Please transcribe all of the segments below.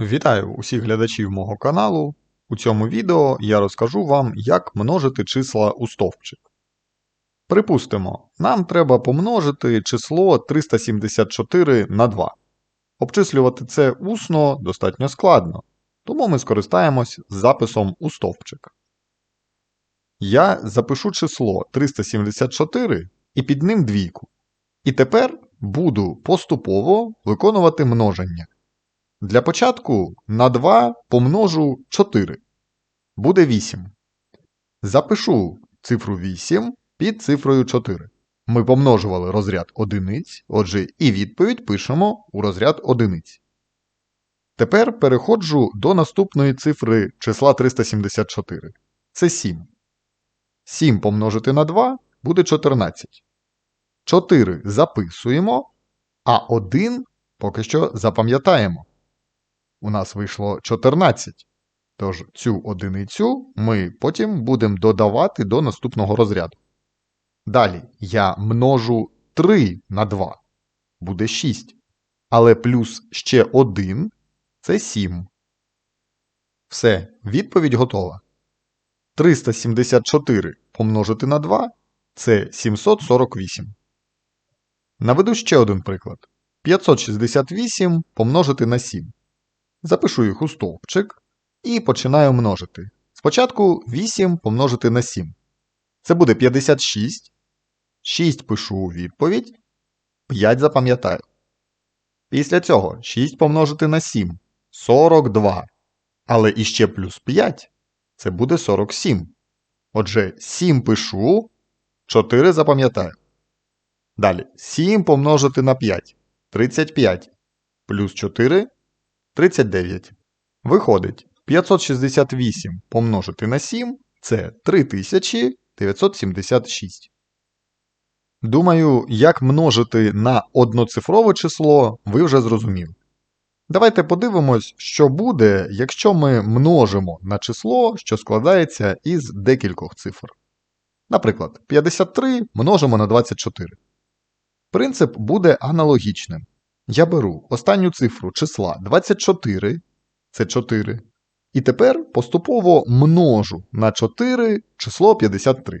Вітаю усіх глядачів мого каналу. У цьому відео я розкажу вам, як множити числа у стовпчик. Припустимо, нам треба помножити число 374 на 2. Обчислювати це усно достатньо складно, тому ми скористаємось записом у стовпчик. Я запишу число 374 і під ним двійку. І тепер буду поступово виконувати множення. Для початку на 2 помножу 4. Буде 8. Запишу цифру 8 під цифрою 4. Ми помножували розряд одиниць, отже, і відповідь пишемо у розряд одиниць. Тепер переходжу до наступної цифри числа 374. Це 7. 7 помножити на 2 буде 14. 4 записуємо, а 1 поки що запам'ятаємо у нас вийшло 14. Тож цю одиницю ми потім будемо додавати до наступного розряду. Далі я множу 3 на 2. Буде 6. Але плюс ще 1 це 7. Все, відповідь готова. 374 помножити на 2 це 748. Наведу ще один приклад. 568 помножити на 7. Запишу їх у стовпчик і починаю множити. Спочатку 8 помножити на 7. Це буде 56. 6 пишу у відповідь. 5 запам'ятаю. Після цього 6 помножити на 7 42. Але іще плюс 5 це буде 47. Отже, 7 пишу, 4 запам'ятаю. Далі 7 помножити на 5 35. Плюс 4 39. Виходить, 568 помножити на 7 це 3976. Думаю, як множити на одноцифрове число, ви вже зрозуміли. Давайте подивимось, що буде, якщо ми множимо на число, що складається із декількох цифр. Наприклад, 53 множимо на 24. Принцип буде аналогічним. Я беру останню цифру числа 24, це 4, і тепер поступово множу на 4 число 53.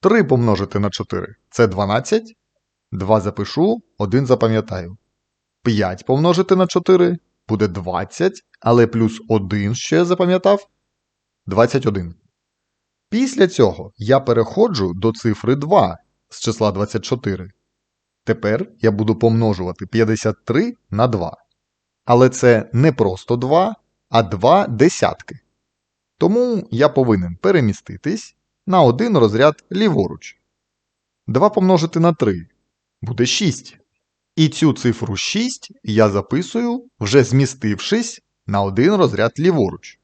3 помножити на 4 це 12. 2 запишу, 1 запам'ятаю. 5 помножити на 4 буде 20, але плюс 1 ще запам'ятав 21. Після цього я переходжу до цифри 2 з числа 24. Тепер я буду помножувати 53 на 2. Але це не просто 2, а 2 десятки. Тому я повинен переміститись на один розряд ліворуч. 2 помножити на 3 буде 6. І цю цифру 6 я записую, вже змістившись на один розряд ліворуч.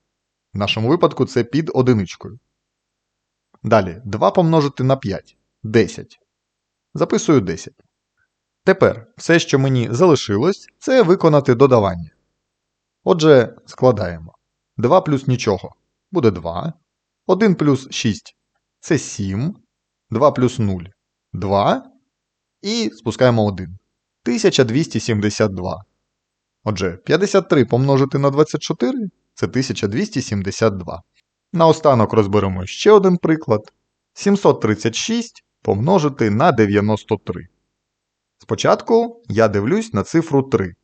В нашому випадку це під одиничкою. Далі 2 помножити на 5 10. Записую 10. Тепер все, що мені залишилось, це виконати додавання. Отже, складаємо 2 плюс нічого буде 2. 1 плюс 6 це 7. 2 плюс 0 2. І спускаємо 1. 1272. Отже, 53 помножити на 24 це 1272. Наостанок розберемо ще один приклад. 736 помножити на 93. Спочатку я дивлюсь на цифру 3.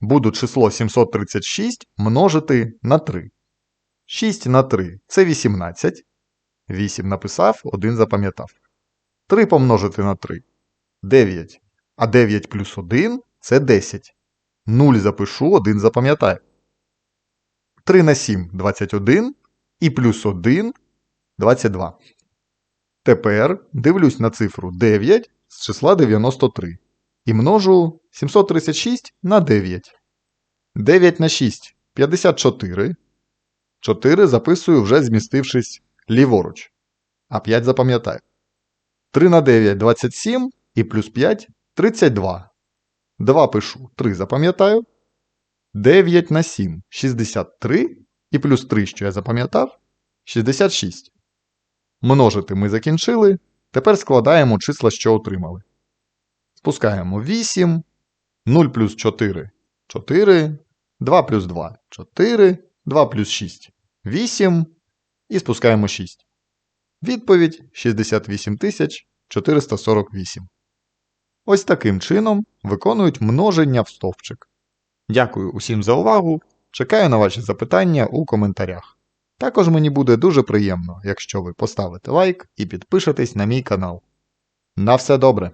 Буду число 736 множити на 3. 6 на 3 це 18. 8 написав, 1 запам'ятав. 3 помножити на 3 9. А 9 плюс 1 це 10. 0 запишу, 1 запам'ятаю. 3 на 7 21. І плюс 1 22. Тепер дивлюсь на цифру 9 з числа 93 і множу 736 на 9. 9 на 6 54. 4 записую вже змістившись ліворуч. А 5 запам'ятаю. 3 на 9 27 і плюс 5 32. 2 пишу 3 запам'ятаю. 9 на 7 63 і плюс 3, що я запам'ятав 66. Множити ми закінчили. Тепер складаємо числа, що отримали. Спускаємо 8. 0 плюс 4 4. 2 плюс 2 4, 2 плюс 6 8 і спускаємо 6. Відповідь 68 448. Ось таким чином виконують множення в стовпчик. Дякую усім за увагу. Чекаю на ваші запитання у коментарях. Також мені буде дуже приємно, якщо ви поставите лайк і підпишетесь на мій канал. На все добре!